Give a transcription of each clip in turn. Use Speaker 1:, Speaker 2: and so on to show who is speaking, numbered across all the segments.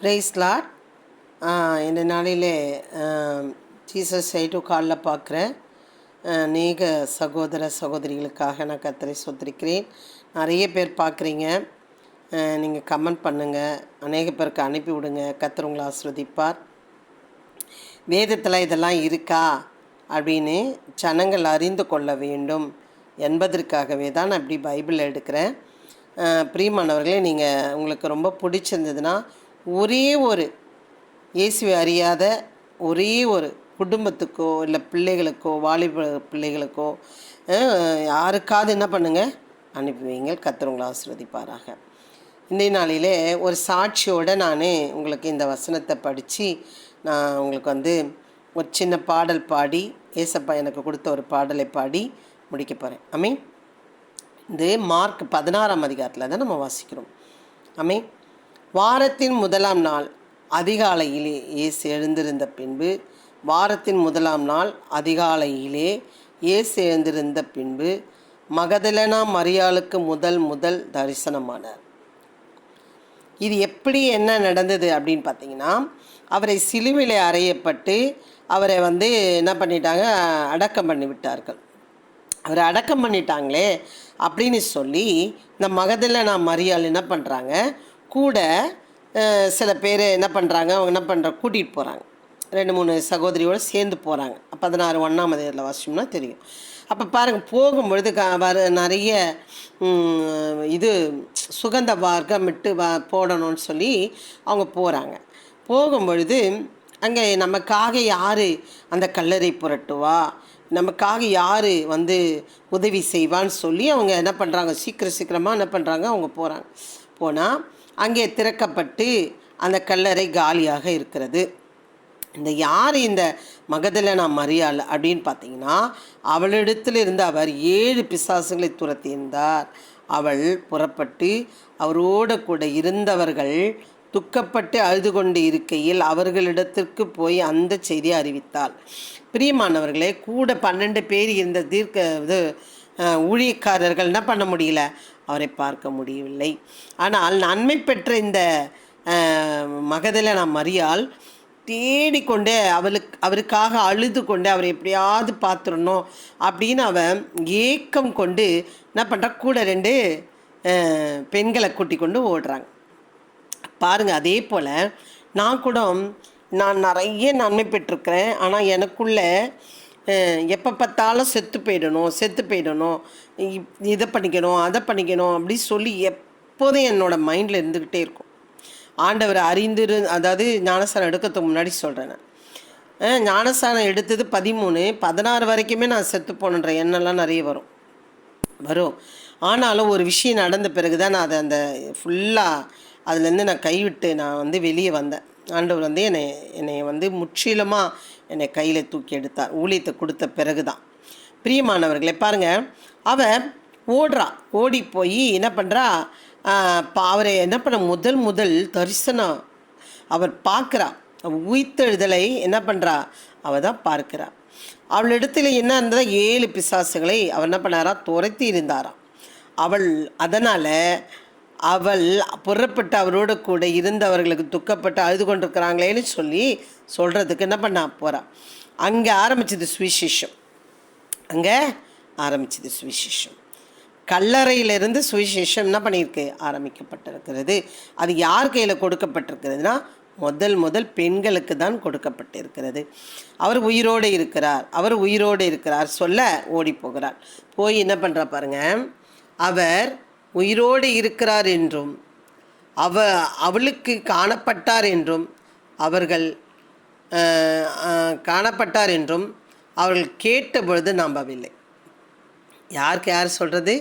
Speaker 1: Price lot இந்த நாளிலே Jesus side காலில் பார்க்குற அநேக சகோதர சகோதரிகளுக்காக நான் கத்தரை சொத்திருக்கிறேன் நிறைய பேர் பார்க்குறீங்க நீங்கள் கமெண்ட் பண்ணுங்கள் அநேக பேருக்கு அனுப்பி விடுங்க. கத்தர் உங்களை ஆஸ்வதிப்பார் வேதத்தில் இதெல்லாம் இருக்கா? அப்படின்னு ஜனங்கள் அறிந்து கொள்ள வேண்டும். என்பதற்காகவே தான் நான் இப்படி பைபிள் எடுக்கிறேன். பிரியமானவர்களே நீங்கள் உங்களுக்கு ரொம்ப பிடிச்சிருந்ததுன்னா ஒரே ஒரு இயேசுவை அறியாத ஒரே ஒரு குடும்பத்துக்கோ இல்லை பிள்ளைகளுக்கோ வாலிப பிள்ளைகளுக்கோ யாருக்காவது என்ன பண்ணுங்கள் அனுப்புவீங்க கத்துறவங்களை ஆசிர்வதிப்பாராக. இன்றைய நாளிலே ஒரு சாட்சியோடு நான் உங்களுக்கு இந்த வசனத்தை படித்து நான் உங்களுக்கு வந்து ஒரு சின்ன பாடல் பாடி ஏசப்பா எனக்கு கொடுத்த ஒரு பாடலை பாடி முடிக்க போகிறேன் அமே இது மார்க் பதினாறாம் அதிகாரத்தில் தான் நம்ம வாசிக்கிறோம். அமே வாரத்தின் முதலாம் நாள் அதிகாலையிலே இயேசு எழுந்திருந்த பின்பு வாரத்தின் முதலாம் நாள் அதிகாலையிலே இயேசு எழுந்திருந்த பின்பு மகதலனா மரியாளுக்கு முதல் முதல் தரிசனமானார். இது எப்படி என்ன நடந்தது அப்படின்னு பார்த்தீங்கன்னா அவரை சிலுவிலை அறையப்பட்டு அவரை வந்து என்ன பண்ணிட்டாங்க? அடக்கம் பண்ணி விட்டார்கள். அவரை அடக்கம் பண்ணிட்டாங்களே அப்படின்னு சொல்லி இந்த மகதில் நான் மரியாள் என்ன பண்ணுறாங்க கூட சில பேர் என்ன பண்ணுறாங்க அவங்க என்ன பண்ணுற கூட்டிகிட்டு போகிறாங்க ரெண்டு மூணு சகோதரியோடு சேர்ந்து போகிறாங்க பதினாறு ஒன்றாம் அதிகாரத்தில் வாசிச்சோம்னா தெரியும். அப்போ பாருங்கள் போகும்பொழுது க வர நிறைய இது சுகந்த வார்க்கமிட்டு வ போடணும்னு சொல்லி அவங்க போகிறாங்க போகும்பொழுது அங்கே நமக்காக யார் அந்த கல்லறை புரட்டுவா? நமக்காக யார் வந்து உதவி செய்வான்னு சொல்லி அவங்க என்ன பண்ணுறாங்க சீக்கிரம் சீக்கிரமாக என்ன பண்ணுறாங்க அவங்க போகிறாங்க போனால் அங்கே திறக்கப்பட்டு அந்த கல்லறை காலியாக இருக்கிறது. இந்த யார் இந்த மகதலனா மரியாள் அப்படின்னு பார்த்தீங்கன்னா அவளிடத்தில் இருந்து அவர் ஏழு பிசாசுகளை துரத்தியிருந்தார் அவள் புறப்பட்டு அவரோட கூட இருந்தவர்கள் துக்கப்பட்டு அழுது கொண்டு இருக்கையில் அவர்களிடத்திற்கு போய் அந்த செய்தியை அறிவித்தாள். பிரியமானவர்களே கூட பன்னெண்டு பேர் இருந்த தீர்க்க இது ஊழியக்காரர்கள் என்ன பண்ண முடியல? அவரை பார்க்க முடியவில்லை. ஆனால் நன்மை பெற்ற இந்த மகதில நாம் மறியால் தேடிக்கொண்டே அவளுக்கு அவருக்காக அழுது கொண்டு அவரை எப்படியாவது பார்த்துடணும் அப்படின்னு அவன் ஏக்கம் கொண்டு என்ன பண்ணுறா கூட ரெண்டு பெண்களை கூட்டி கொண்டு ஓடுறாங்க. பாருங்கள் அதே போல் நான் கூட நான் நிறைய நன்மை பெற்றிருக்கிறேன். ஆனால் எனக்குள்ளே எப்போ பார்த்தாலும் செத்து போயிடணும் செத்து போயிடணும். இதை பண்ணிக்கணும் அதை பண்ணிக்கணும் அப்படி சொல்லி எப்போதும் என்னோடய மைண்டில் இருந்துக்கிட்டே இருக்கும். ஆண்டவர் அறிந்திரு அதாவது ஞானஸ்தானம் எடுக்கிறதுக்கு முன்னாடி சொல்கிறேன் நான். ஞானஸ்தானம் எடுத்தது பதிமூணு பதினாறு வரைக்குமே நான் செத்து போகணுன்ற எண்ணம்லாம் நிறைய வரும். வரும். ஆனாலும் ஒரு விஷயம் நடந்த பிறகு தான் நான் அதை அந்த ஃபுல்லாக அதுலேருந்து நான் கைவிட்டு நான் வந்து வெளியே வந்தேன். ஆண்டவர் வந்து என்னை என்னை வந்து முற்றிலுமாக என்னை கையில் தூக்கி எடுத்தார். ஊழியத்தை கொடுத்த பிறகு தான் பிரியமானவர்களை பாருங்கள் அவள் ஓடுறா. ஓடி போய் என்ன பண்ணுறா அவரை என்ன பண்ண? முதல் முதல் தரிசனம் அவர் பார்க்குறா. உயிர்த்தெழுதலை என்ன பண்ணுறா அவள் தான் பார்க்கிறா. அவளிடத்தில் என்ன இருந்ததா? ஏழு பிசாசுகளை அவர் என்ன பண்ணாரா? துரத்தி இருந்தாராம். அவள் அதனால் அவள் புறப்பட்டு அவரோடு கூட இருந்தவர்களுக்கு துக்கப்பட்டு அழுது கொண்டிருக்கிறாங்களேன்னு சொல்லி சொல்கிறதுக்கு என்ன பண்ண போகிறான் அங்கே ஆரம்பிச்சது சுவிசேஷம். அங்கே ஆரம்பிச்சது சுவிசேஷம். கல்லறையிலிருந்து சுவிசேஷம் என்ன பண்ணியிருக்கு? ஆரம்பிக்கப்பட்டிருக்கிறது. அது யார் கையில் கொடுக்கப்பட்டிருக்கிறதுனா முதல் முதல் பெண்களுக்கு தான் கொடுக்கப்பட்டிருக்கிறது. அவர் உயிரோடு இருக்கிறார். அவர் உயிரோடு இருக்கிறார். சொல்ல ஓடி போகிறார். போய் என்ன பண்ணுறா பாருங்க. அவர் உயிரோடு இருக்கிறார் என்றும் அவ அவளுக்கு காணப்பட்டார் என்றும் அவர்கள் காணப்பட்டார் என்றும் அவர்கள் கேட்டபொழுது நம்பவில்லை. யாருக்கு யார் சொல்கிறது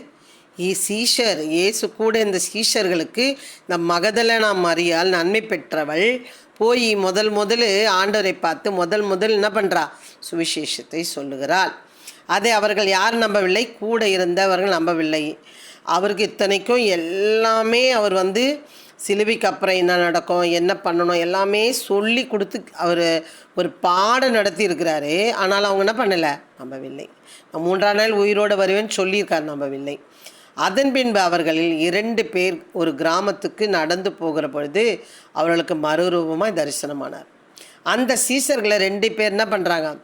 Speaker 1: இ சீஷர் இயேசு கூட இந்த சீஷர்களுக்கு இந்த மகதலனா மரியாள் நன்மை பெற்றவள் போய் முதல் முதல் ஆண்டவரை பார்த்து முதல் முதல் என்ன பண்ணுறா சுவிசேஷத்தை சொல்லுகிறாள். அதை அவர்கள் யார் நம்பவில்லை கூட இருந்தவர்கள் நம்பவில்லை. அவருக்கு இத்தனைக்கும் எல்லாமே அவர் வந்து சிலுவைக்கு அப்புறம் என்ன நடக்கும் என்ன பண்ணணும் எல்லாமே சொல்லி கொடுத்து அவர் ஒரு பாடம் நடத்தி இருக்கிறாரு. ஆனால் அவங்க என்ன பண்ணலை? நம்பவில்லை. நான் மூன்றாம் நாள் உயிரோடு வருவேன்னு சொல்லியிருக்கார் நம்பவில்லை. அதன் பின்பு அவர்களில் இரண்டு பேர் ஒரு கிராமத்துக்கு நடந்து போகிற பொழுது அவர்களுக்கு மறுரூபமாக தரிசனமானார். அந்த சீசர்களை ரெண்டு பேர் என்ன பண்ணுறாங்க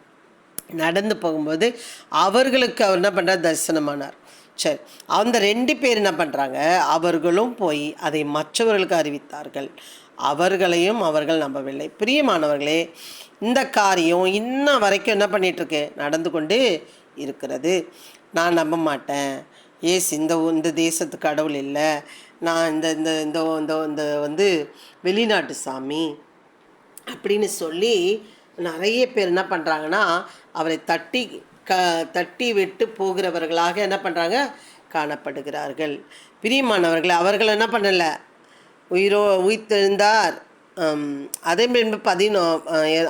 Speaker 1: நடந்து போகும்போது அவர்களுக்கு அவர் என்ன பண்ணுறார் தரிசனமானார். சரி. அந்த ரெண்டு பேர் என்ன பண்ணுறாங்க அவர்களும் போய் அதை மற்றவர்களுக்கு அறிவித்தார்கள். அவர்களையும் அவர்கள் நம்பவில்லை. பிரியமானவர்களே இந்த காரியம் இன்ன வரைக்கும் என்ன பண்ணிகிட்ருக்கு நடந்து கொண்டு இருக்கிறது. நான் நம்ப மாட்டேன். ஏஸ் இந்த இந்த தேசத்து கடவுள் இல்லை. நான் இந்த இந்த இந்த இந்த இந்த வந்து வெளிநாட்டு சாமி அப்படின்னு சொல்லி நிறைய பேர் என்ன பண்ணுறாங்கன்னா அவரை தட்டி க தட்டி விட்டு போகிறவர்களாக என்ன பண்ணுறாங்க காணப்படுகிறார்கள். பிரியமானவர்கள் அவர்கள் என்ன பண்ணலை? உயிரோ உயிர்த்தெழுந்தார். அதன் பின்பு பதினோ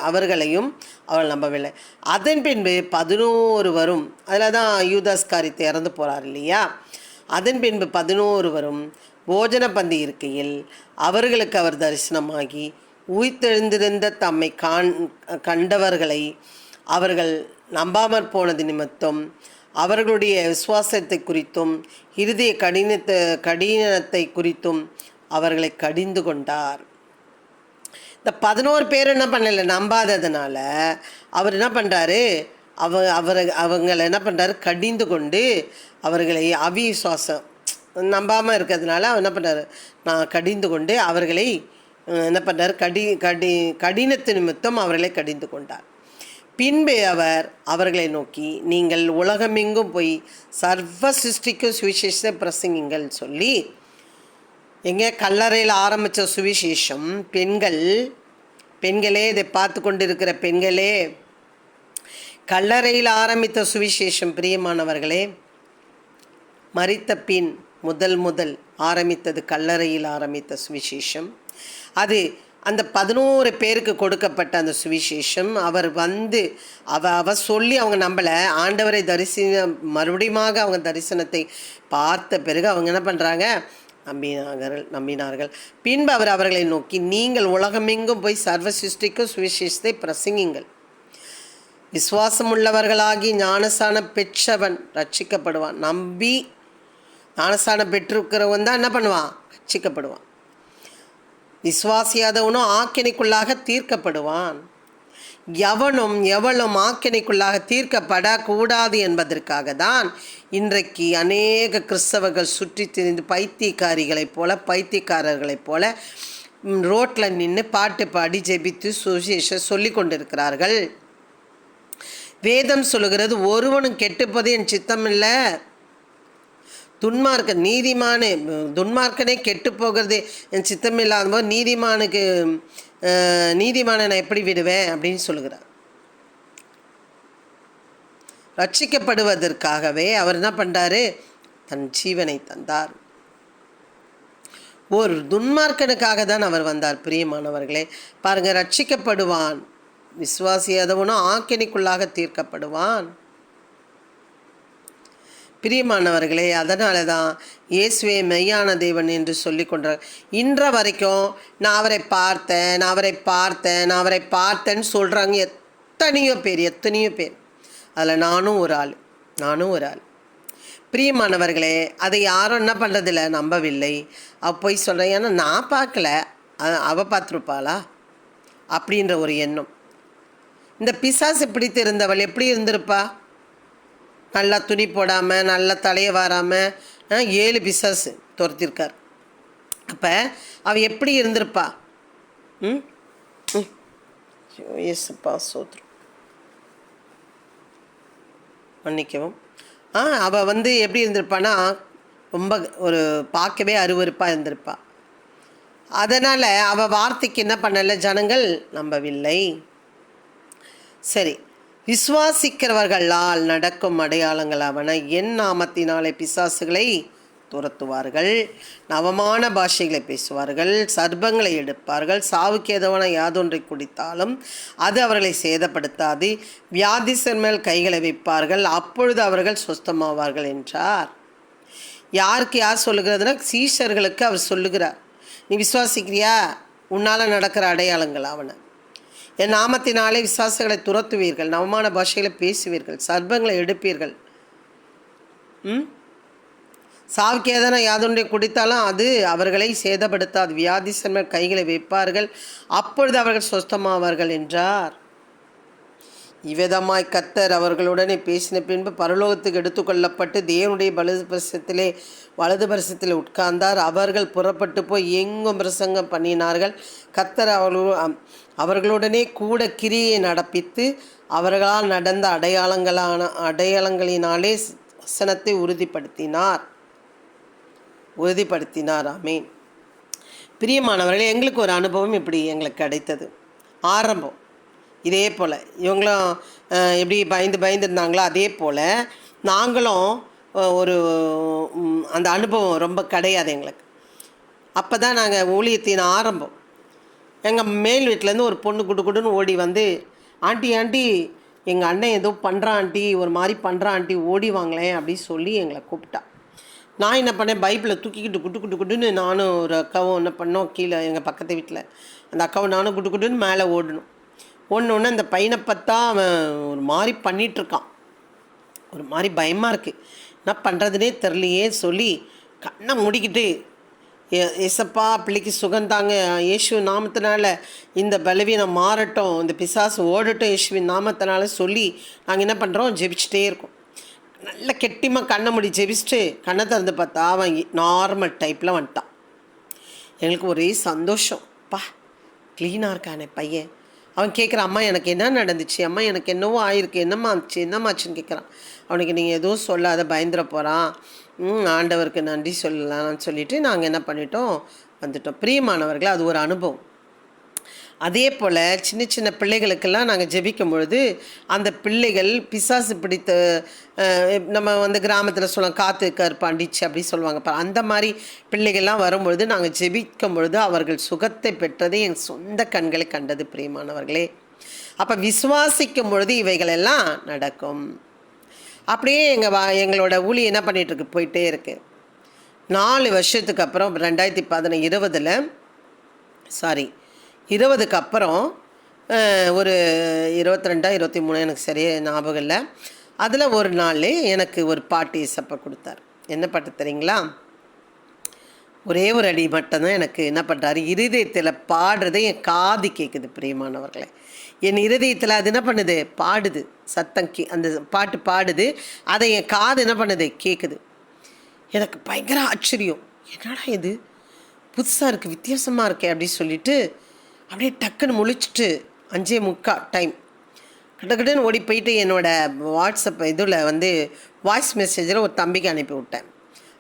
Speaker 1: அவர்களையும் அவள் நம்பவில்லை. அதன் பின்பு பதினோரு வரும் அதில் தான் யூதாஸ் இறந்து போகிறார் இல்லையா? அதன் பின்பு பதினோரு வரும் போஜன பந்தி இருக்கையில் அவர்களுக்கு அவர் தரிசனமாகி உயிர்த்தெழுந்திருந்த தம்மை காண் கண்டவர்களை அவர்கள் நம்பாமற் போனது நிமித்தம் அவர்களுடைய விசுவாசத்தை குறித்தும் இருதய கடினத்தை கடினத்தை குறித்தும் அவர்களை கடிந்து கொண்டார். இந்த பதினோரு பேர் என்ன பண்ணல நம்பாததுனால அவர் என்ன பண்ணுறாரு அவ அவர் அவங்களை என்ன பண்ணுறாரு கடிந்து கொண்டு அவர்களை அவிசுவாசம் நம்பாமல் இருக்கிறதுனால அவர் என்ன பண்ணுறாரு நான் கடிந்து கொண்டு அவர்களை என்ன பண்ணுறாரு கடி கடி கடினத்து நிமித்தம் அவர்களை கடிந்து கொண்டார். பின்பு அவர் அவர்களை நோக்கி நீங்கள் உலகமெங்கும் போய் சர்வ சிருஷ்டிக்கும் சுவிசேஷத்தை பிரசங்கிங்கள் சொல்லி எங்கே கல்லறையில் ஆரம்பித்த சுவிசேஷம் பெண்கள் பெண்களே இதை பார்த்து கொண்டிருக்கிற பெண்களே கல்லறையில் ஆரம்பித்த சுவிசேஷம் பிரியமானவர்களே மறித்த பின் முதல் முதல் ஆரம்பித்தது கல்லறையில் ஆரம்பித்த சுவிசேஷம். அது அந்த பதினோரு பேருக்கு கொடுக்கப்பட்ட அந்த சுவிசேஷம் அவர் வந்து அவ அவ சொல்லி அவங்க நம்பலை. ஆண்டவரை தரிசன மறுபடியுமாக அவங்க தரிசனத்தை பார்த்த பிறகு அவங்க என்ன பண்ணுறாங்க நம்பினார்கள் நம்பினார்கள். பின்பு அவர் அவர்களை நோக்கி நீங்கள் உலகமெங்கும் போய் சர்வ சிருஷ்டிக்கும் சுவிசேஷத்தை பிரசங்கிங்கள் விசுவாசமுள்ளவர்களாகி ஞானசானம் பெற்றவன் ரட்சிக்கப்படுவான். நம்பி ஞானசானம் பெற்றிருக்கிறவன் தான் என்ன பண்ணுவான்? ரட்சிக்கப்படுவான். விசுவாசியாதவனும் ஆக்கினைக்குள்ளாக தீர்க்கப்படுவான். எவனும் எவளும் ஆக்கினைக்குள்ளாக தீர்க்கப்படக்கூடாது என்பதற்காக தான் இன்றைக்கு அநேக கிறிஸ்தவர்கள் சுற்றி திரிந்து பைத்தியக்காரிகளைப் போல பைத்தியக்காரர்களைப் போல ரோட்டில் நின்று பாட்டு பாடி ஜெபித்து சுசேஷ சொல்லி கொண்டிருக்கிறார்கள். வேதம் சொல்லுகிறது ஒருவனும் கெட்டுப்பது என் சித்தம் இல்லை. துன்மார்க்க நீதிமானே துன்மார்க்கனே கெட்டு போகிறது என் சித்தம் இல்லாத போது நீதிமானுக்கு நீதிமான நீதிமானை நான் எப்படி விடுவேன் அப்படின்னு சொல்லுகிறார். ரட்சிக்கப்படுவதற்காகவே அவர் என்ன பண்ணுறாரு தன் ஜீவனை தந்தார். ஒரு துன்மார்க்கனுக்காக தான் அவர் வந்தார் பிரியமானவர்களே. பாருங்கள் ரட்சிக்கப்படுவான் விசுவாசியாதவனும் ஆக்கினிக்குள்ளாக தீர்க்கப்படுவான். பிரியமானவர்களே அதனால தான் இயேசுவே மெய்யான தேவன் என்று சொல்லி கொண்டார். இன்ற வரைக்கும் நான் அவரை பார்த்தேன் நான் அவரை பார்த்தேன் நான் அவரை பார்த்தேன்னு சொல்கிறாங்க எத்தனையோ பேர் எத்தனையோ பேர். அதில் நானும் ஒரு ஆள் நானும் ஒரு ஆள். பிரியமானவர்களே அதை யாரும் என்ன பண்ணுறதில்ல நம்பவில்லை. அவ போய் சொல்கிறேன் ஏன்னா நான் பார்க்கல அவள் அவ பார்த்துருப்பாளா? அப்படின்ற ஒரு எண்ணம். இந்த பிசாசு பிடித்திருந்தவள் எப்படி இருந்திருப்பா? நல்லா துணி போடாமல் நல்லா தலையை வாராமல் ஏழு பிசாஸ் துரத்திருக்கார். அப்போ அவள் எப்படி இருந்திருப்பா? ம்? எஸ்ப்பா சோத்ரு மன்னிக்கவும். ஆ அவள் வந்து எப்படி இருந்திருப்பான்னா ரொம்ப ஒரு பார்க்கவே அருவருப்பாக இருந்திருப்பா. அதனால் அவள் வார்த்தைக்கு என்ன பண்ணலை? ஜனங்கள் நம்பவில்லை. சரி. விசுவாசிக்கிறவர்களால் நடக்கும் அடையாளங்களாவன என் நாமத்தினாலே பிசாசுகளை துரத்துவார்கள். நவமான பாஷைகளை பேசுவார்கள். சர்ப்பங்களை எடுப்பார்கள். சாவுக்கு ஏதவன யாதொன்றை குடித்தாலும் அது அவர்களை சேதப்படுத்தாது. வியாதிசர் மேல் கைகளை வைப்பார்கள். அப்பொழுது அவர்கள் சுஸ்தமாவார்கள் என்றார். யாருக்கு யார் சொல்லுகிறதுனா சீஷர்களுக்கு அவர் சொல்லுகிறார். நீ விசுவாசிக்கிறியா? உன்னால் நடக்கிற அடையாளங்கள் அவனை. என் நாமத்தினாலே விசுவாசங்களை துரத்துவீர்கள் நவமான பாஷையில் பேசுவீர்கள் சர்ப்பங்களை எடுப்பீர்கள். ம்? சாவுக்கு ஏதனா யாதொன்றை குடித்தாலும் அது அவர்களை சேதப்படுத்தாது. வியாதி வியாதிசன்மர் கைகளை வைப்பார்கள். அப்பொழுது அவர்கள் சொஸ்தமாவார்கள் என்றார். இவ்விதமாய் கத்தர் அவர்களுடனே பேசின பின்பு பரலோகத்துக்கு எடுத்துக்கொள்ளப்பட்டு தேவனுடைய வலது பரிசத்திலே வலது பரிசத்தில் உட்கார்ந்தார். அவர்கள் புறப்பட்டு போய் எங்கும் பிரசங்கம் பண்ணினார்கள். கத்தர் அவர்களு அவர்களுடனே கூட கிரியை நடப்பித்து அவர்களால் நடந்த அடையாளங்களான அடையாளங்களினாலே வசனத்தை உறுதிப்படுத்தினார். உறுதிப்படுத்தினார். ஆமீன். பிரியமானவர்களே எங்களுக்கு ஒரு அனுபவம் இப்படி எங்களுக்கு கிடைத்தது. ஆரம்பம். இதே போல் இவங்களும் எப்படி பயந்து பயந்து இருந்தாங்களோ அதே போல் நாங்களும் ஒரு அந்த அனுபவம் ரொம்ப கிடையாது எங்களுக்கு. அப்போ தான் நாங்கள் ஊழியத்தின் ஆரம்பம். எங்கள் மேல் வீட்டிலேருந்து ஒரு பொண்ணு குடு குடுன்னு ஓடி வந்து ஆண்டி ஆண்டி எங்கள் அண்ணன் ஏதோ பண்ணுறான் ஆண்டி ஒரு மாதிரி பண்ணுறான் ஆண்டி ஓடி வாங்களேன் அப்படின்னு சொல்லி எங்களை கூப்பிட்டா. நான் என்ன பண்ணேன் பைப்பில் தூக்கிக்கிட்டு குட்டு குட்டு குட்டுன்னு நானும் ஒரு அக்காவும் என்ன பண்ணோம் கீழே எங்கள் பக்கத்து வீட்டில் அந்த அக்காவும் நானும் குட்டு குட்டுன்னு மேலே ஓடணும். ஒன்று ஒன்று அந்த பையனை பார்த்தா அவன் ஒரு மாதிரி பண்ணிகிட்ருக்கான் ஒரு மாதிரி பயமாக இருக்குது என்ன பண்ணுறதுனே தெரிலையே சொல்லி கண்ணை முடிக்கிட்டு எசப்பா ஏசப்பா பிள்ளைக்கு சுகந்தாங்க இயேசு நாமத்தினால இந்த பலவீனம் மாறட்டும். இந்த பிசாசு ஓடட்டும் இயேசுவின் நாமத்தினால சொல்லி நாங்கள் என்ன பண்ணுறோம் ஜெபிச்சுட்டே இருக்கோம். நல்ல கெட்டிமாக கண்ணை முடி ஜெபிச்சுட்டு கண்ணை திறந்து பார்த்தா அவன் நார்மல் டைப்பில் வந்துட்டான். எங்களுக்கு ஒரே சந்தோஷம். பா க்ளீனாக இருக்கானே பையன். அவன் கேட்குறான் அம்மா எனக்கு என்ன நடந்துச்சு? அம்மா எனக்கு என்னவோ ஆயிருக்கு. என்னம்மா ஆச்சு? என்னம்மாச்சுன்னு கேட்குறான் அவனுக்கு நீங்கள் எதுவும் சொல்லாத பயந்துட போகிறான் ம் ஆண்டவருக்கு நன்றி சொல்லலாம்னு சொல்லிவிட்டு நாங்கள் என்ன பண்ணிட்டோம்? வந்துட்டோம். பிரியமானவர்களே அது ஒரு அனுபவம். அதே போல் சின்ன சின்ன பிள்ளைகளுக்கெல்லாம் நாங்கள் ஜெபிக்கும் பொழுது அந்த பிள்ளைகள் பிசாசு பிடித்த நம்ம வந்து கிராமத்தில் சொல்லுவோம் காத்து கருப்பாண்டிச்சு அப்படி சொல்லுவாங்க அந்த மாதிரி பிள்ளைகள்லாம் வரும்பொழுது நாங்கள் ஜெபிக்கும் பொழுது அவர்கள் சுகத்தை பெற்றதை என் சொந்த கண்களை கண்டது பிரியமானவர்களே. அப்போ விசுவாசிக்கும் பொழுது இவைகளெல்லாம் நடக்கும். அப்படியே எங்கள் வா எங்களோட ஊழி என்ன பண்ணிட்டு இருக்கு போயிட்டே இருக்கு. நாலு வருஷத்துக்கு அப்புறம் ரெண்டாயிரத்தி பதின இருபதில் சாரி இருபதுக்கு அப்புறம் ஒரு இருபத்தி ரெண்டா இருபத்தி மூணு எனக்கு சரியாக ஞாபகம் இல்லை. அதில் ஒரு நாள் எனக்கு ஒரு பாட்டு இசப்ப கொடுத்தார். என்ன பாட்டு தெரியுங்களா? ஒரே ஒரு அடி மட்டும்தான் எனக்கு என்ன பண்ணுறாரு இருதயத்தில் பாடுறது என் காது கேட்குது பிரியமானவர்களே. என் இருதயத்தில் அது என்ன பண்ணுது? பாடுது. சத்தம் கே அந்த பாட்டு பாடுது. அதை என் காது என்ன பண்ணுது? கேட்குது எனக்கு பயங்கர ஆச்சரியம். என்னடா இது? புதுசாக இருக்குது வித்தியாசமாக இருக்கே அப்படின்னு சொல்லிட்டு அப்படியே டக்குன்னு முழிச்சிட்டு அஞ்சே முக்கா டைம் கிட்டக்கிட்டன்னு ஓடி போயிட்டு என்னோட வாட்ஸ்அப் இதில் வந்து வாய்ஸ் மெசேஜில் ஒரு தம்பிக்கு அனுப்பி விட்டேன்.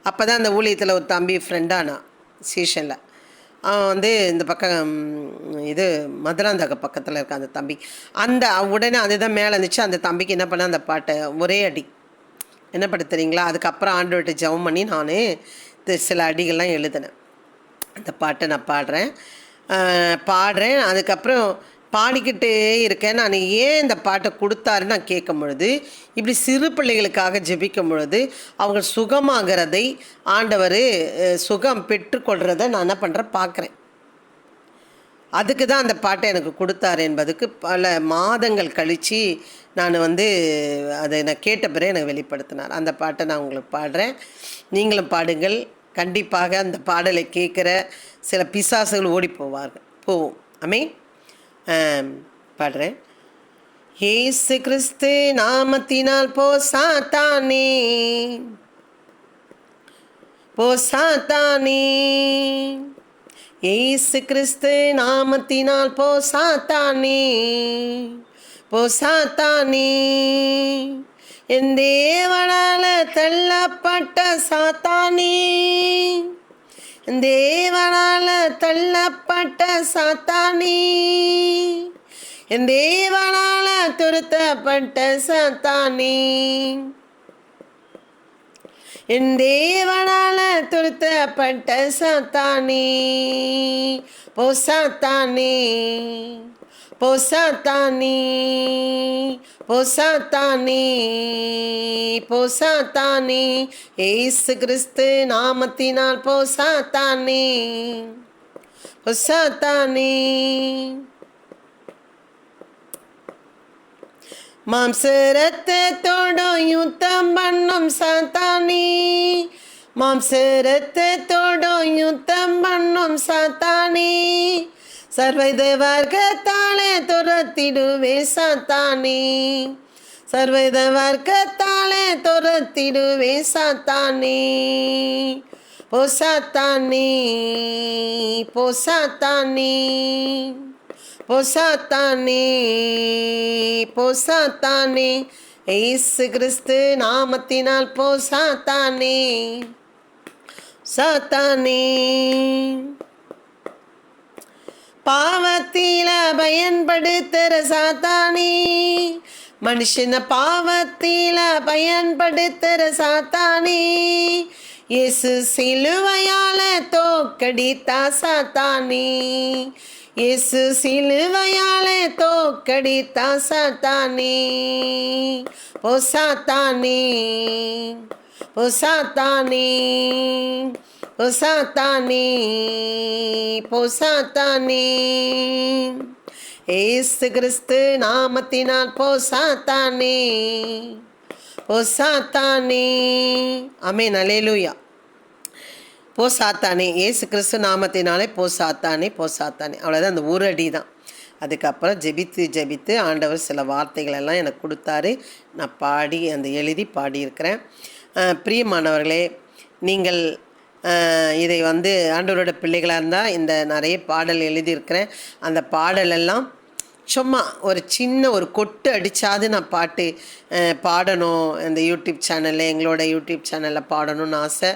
Speaker 1: அப்போ தான் அந்த ஊழியத்தில் ஒரு தம்பி ஃப்ரெண்டானா சீஷனில் அவன் வந்து இந்த பக்கம் இது மதுராந்தக பக்கத்தில் இருக்க அந்த தம்பி. அந்த உடனே அதுதான் மேலே இருந்துச்சு. அந்த தம்பிக்கு என்ன பண்ண அந்த பாட்டை ஒரே அடி. என்ன பண்ண தெரியுங்களா? அதுக்கப்புறம் ஆண்டவர்கிட்ட ஜெபம் பண்ணி நான் சில அடிகள்லாம் எழுதினேன். அந்த பாட்டை நான் பாடுறேன். பாடுறேன். அதுக்கப்புறம் பாடிக்கிட்டே இருக்கேன். நான் ஏன் இந்த பாட்டை கொடுத்தாருன்னு நான் கேட்கும் பொழுது இப்படி சிறு பிள்ளைகளுக்காக ஜெபிக்கும் பொழுது அவங்க சுகமாகிறதை ஆண்டவர் சுகம் பெற்றுக்கொள்கிறத நான் என்ன பண்ணுறேன் பார்க்குறேன். அதுக்கு தான் அந்த பாட்டை எனக்கு கொடுத்தாரு என்பதுக்கு பல மாதங்கள் கழித்து நான் வந்து அதை நான் கேட்ட பிறகு எனக்கு வெளிப்படுத்தினார். அந்த பாட்டை நான் உங்களுக்கு பாடுறேன். நீங்களும் பாடுங்கள். கண்டிப்பாக அந்த பாடலை கேட்குற சில பிசாசுகள் ஓடி போவார்கள். போவோம். அமே பாடுறேன். ஏசு கிறிஸ்து நாமத்தினால் போ சாத்தானே. போ சாத்தானே. ஏசு கிறிஸ்து நாமத்தினால் போ சாத்தானே. போ சாத்தானே. என் தேவனால தள்ளப்பட்ட சாத்தானே. என் தேவனால தள்ளப்பட்ட சாத்தானே. என் தேவனால துருத்தப்பட்ட சாத்தானே. என் தேவனால துருத்தப்பட்ட சாத்தானே. போ சாத்தானே. போ சாத்தானே போ ஏசு கிறிஸ்து நாமத்தினால் போ சாத்தானே போ சாத்தானே மாம்சரத்தோட யுத்தம் பண்ணும் சாத்தானி. மாம்சரத்தோடும் யுத்தம் பண்ணும் சாத்தானே. சர்வத வர்க்கத்தாலே துரத்திடுவே சாத்தானே. சர்வத வர்க்கத்தாலே துரத்திடுவே சாத்தானே. போ சாத்தானே போ சாத்தானே. ஏசு கிறிஸ்து நாமத்தினால் போசாத்தானே சாத்தானே. பாவத்தில பயன்படுத்துற சாத்தானே. மனுஷன பாவத்தில பயன்படுத்துற சாத்தானே. இயேசு சிலுவையால தோக்கடித்தா சாத்தானே. இயேசு சிலுவையால தோக்கடித்தா சாத்தானே. ஓ சாத்தானே. ஓ சாத்தானே ஓ போ ஏசு கிறிஸ்து நாமத்தினால் போ சாத்தானே போ சாத்தானே. அமேன் அலேலுயா போ சாத்தானே ஏசு கிறிஸ்து நாமத்தினாலே போ சாத்தானே போ சாத்தானே. அவ்வளோதான் அந்த ஒரு அடி தான். அதுக்கப்புறம் ஜெபித்து ஜெபித்து ஆண்டவர் சில வார்த்தைகள் எல்லாம் எனக்கு கொடுத்தாரு. நான் பாடி அந்த எழுதி பாடியிருக்கிறேன். பிரியமானவர்களே நீங்கள் இதை வந்து ஆண்டவரோட பிள்ளைகளாக இருந்தால் இந்த நிறைய பாடல் எழுதியிருக்கிறேன். அந்த பாடலெல்லாம் சும்மா ஒரு சின்ன ஒரு கொட்டு அடித்தாது நான் பாட்டு பாடணும். இந்த யூடியூப் சேனலில் எங்களோட யூடியூப் சேனலில் பாடணும்னு ஆசை.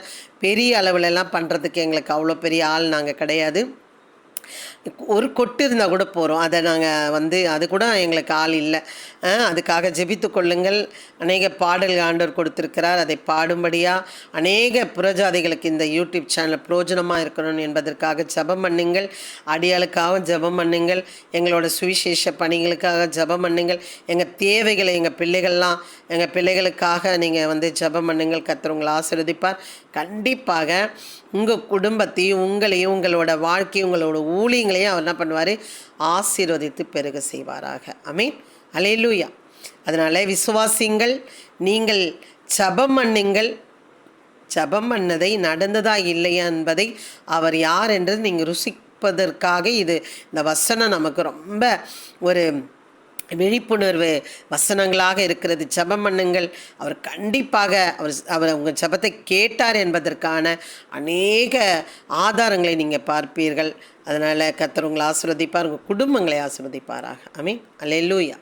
Speaker 1: பெரிய அளவுலலாம் பண்ணுறதுக்கு எங்களுக்கு அவ்வளோ பெரிய ஆள் நாங்கள் கிடையாது. ஒரு கொட்டு இருந்தால் கூட போகிறோம் அதை நாங்கள் வந்து அது கூட எங்களுக்கு ஆள் இல்லை. அதுக்காக ஜெபித்து கொள்ளுங்கள். அநேக பாடல் ஆண்டவர் கொடுத்துருக்கிறார். அதை பாடும்படியாக அநேக புறஜாதிகளுக்கு இந்த யூடியூப் சேனல் பிரயோஜனமாக இருக்கணும் என்பதற்காக ஜெபம் பண்ணுங்கள். அடியாளுக்காக ஜெபம் பண்ணுங்கள். எங்களோட சுவிசேஷ பணிகளுக்காக ஜெபம் பண்ணுங்கள். எங்கள் தேவைகளை எங்கள் பிள்ளைகள்லாம் எங்கள் பிள்ளைகளுக்காக நீங்கள் வந்து ஜெபம் பண்ணுங்கள். கத்துறவங்களை உங்களை கண்டிப்பாக உங்கள் குடும்பத்தையும் உங்களையும் உங்களோட வாழ்க்கையும் உங்களோட ஊழியங்கள் பிள்ளைகளையும் அவர் என்ன பண்ணுவார்? ஆசீர்வதித்து பெருக செய்வாராக. அமீன் அலையிலூயா அதனால் விசுவாசிங்கள் நீங்கள் ஜபம் பண்ணுங்கள். ஜபம் பண்ணதை நடந்ததா இல்லையா என்பதை அவர் யார் என்று நீங்கள் ருசிப்பதற்காக இது இந்த வசனம் நமக்கு ரொம்ப ஒரு விழிப்புணர்வு வசனங்களாக இருக்கிறது. ஜபம் பண்ணுங்கள். அவர் கண்டிப்பாக அவர் அவர் உங்கள் ஜபத்தை கேட்டார் என்பதற்கான அநேக ஆதாரங்களை நீங்கள் பார்ப்பீர்கள். அதனால் கத்தர் உங்களை ஆஸ்வதிப்பார் உங்கள் குடும்பங்களை ஆஸ்வதிப்பாராக ஐ மீன் அல்லேலூயா.